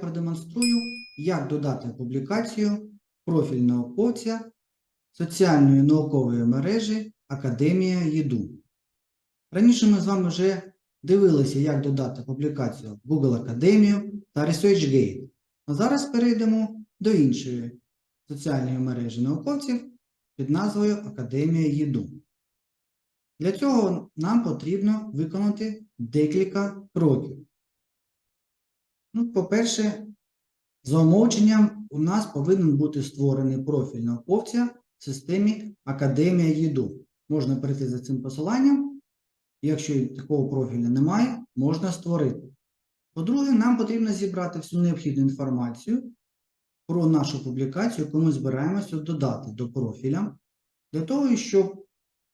продемонструю, як додати публікацію профіль науковця соціальної наукової мережі Академія ЄДУ. Раніше ми з вами вже дивилися, як додати публікацію Google Академію та ResearchGate. А зараз перейдемо до іншої соціальної мережі науковців під назвою Академія ЄДУ. Для цього нам потрібно виконати декілька кроків. Ну, по-перше, за умовченням у нас повинен бути створений профіль науковця в системі Академія ЄДУ. Можна перейти за цим посиланням. Якщо такого профіля немає, можна створити. По-друге, нам потрібно зібрати всю необхідну інформацію про нашу публікацію, яку ми збираємося додати до профіля, для того, щоб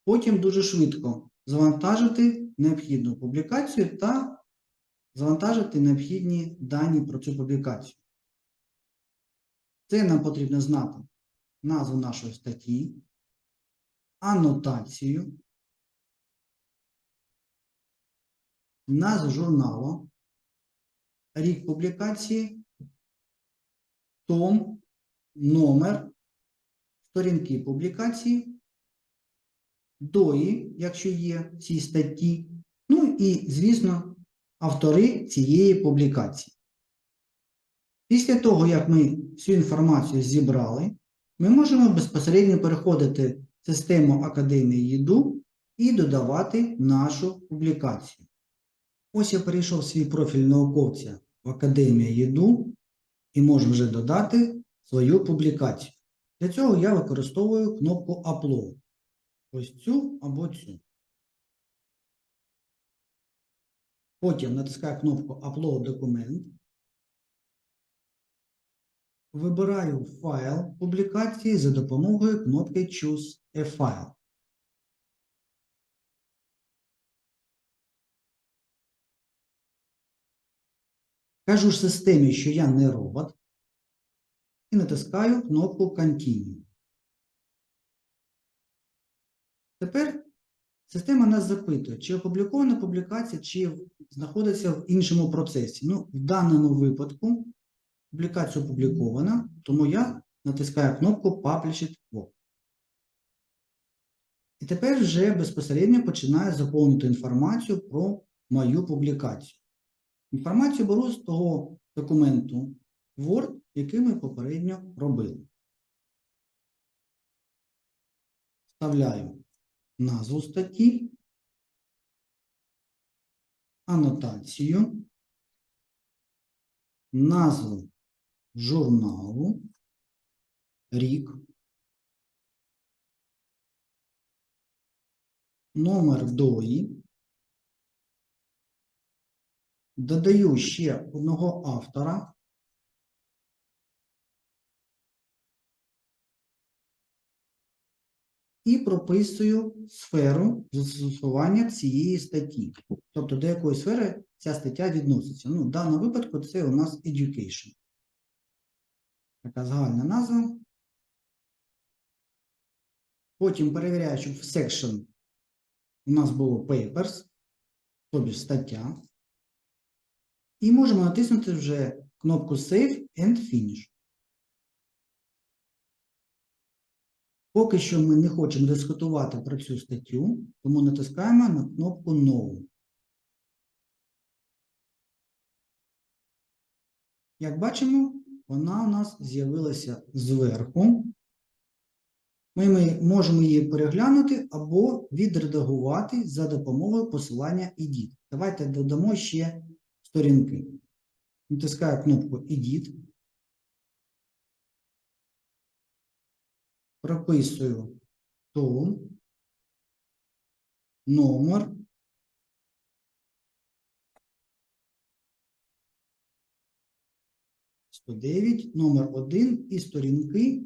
потім дуже швидко завантажити необхідну публікацію та завантажити необхідні дані про цю публікацію. Це нам потрібно знати назву нашої статті, анотацію, назву журналу, рік публікації, том, номер, сторінки публікації, дої, якщо є в цій статті, ну і, звісно, автори цієї публікації. Після того, як ми всю інформацію зібрали, ми можемо безпосередньо переходити в систему Академії ЄДУ і додавати нашу публікацію. Ось я перейшов свій профіль науковця в Академії ЄДУ і можу вже додати свою публікацію. Для цього я використовую кнопку Upload. Ось цю або цю. Потім натискаю кнопку Upload документ. Вибираю файл публікації за допомогою кнопки Choose a File. Кажу ж системі, що я не робот, і натискаю кнопку Continue. Тепер система нас запитує, чи опублікована публікація, чи знаходиться в іншому процесі. Ну, в даному випадку публікація опублікована, тому я натискаю кнопку Published Work. І тепер вже безпосередньо починаю заповнити інформацію про мою публікацію. Інформацію беру з того документу Word, який ми попередньо робили. Вставляю назву статті, анотацію, назву журналу, рік, номер дої, додаю ще одного автора, і прописую сферу застосування цієї статті. Тобто до якої сфери ця стаття відноситься. Ну, в даному випадку це у нас education. Така загальна назва. Потім перевіряю, щоб в section у нас було papers, тобі стаття. І можемо натиснути вже кнопку Save and Finish. Поки що ми не хочемо дискутувати про цю статтю, тому натискаємо на кнопку No. Як бачимо, вона у нас з'явилася зверху. Ми, ми можемо її переглянути або відредагувати за допомогою посилання Edit. Давайте додамо ще сторінки. Натискаю кнопку Edit. Прописую том, номер, сто номер один і сторінки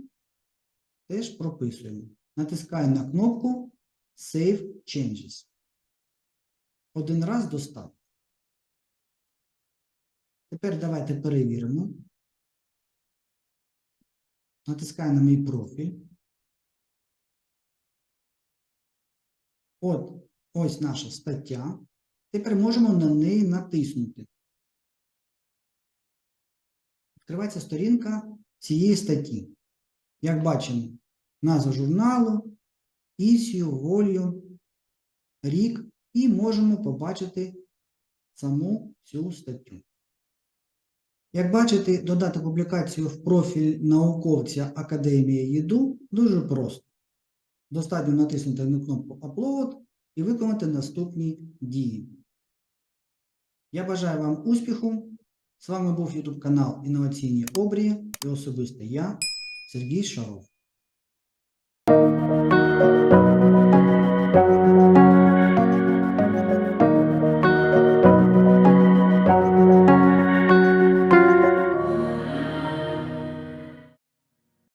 теж прописуємо. Натискаю на кнопку Save Changes. Один раз достатньо. Тепер давайте перевіримо. Натискаю на мій профіль. От ось наша стаття. Тепер можемо на неї натиснути. відкривається сторінка цієї статті. Як бачимо, назва журналу, ісію, волю, рік, і можемо побачити саму цю статтю. Як бачите, додати публікацію в профіль науковця Академії ЄДУ дуже просто достатньо натиснути на кнопку Upload і виконати наступні дії. Я бажаю вам успіху. З вами був YouTube канал Інноваційні Обрії і особисто я, Сергій Шаров.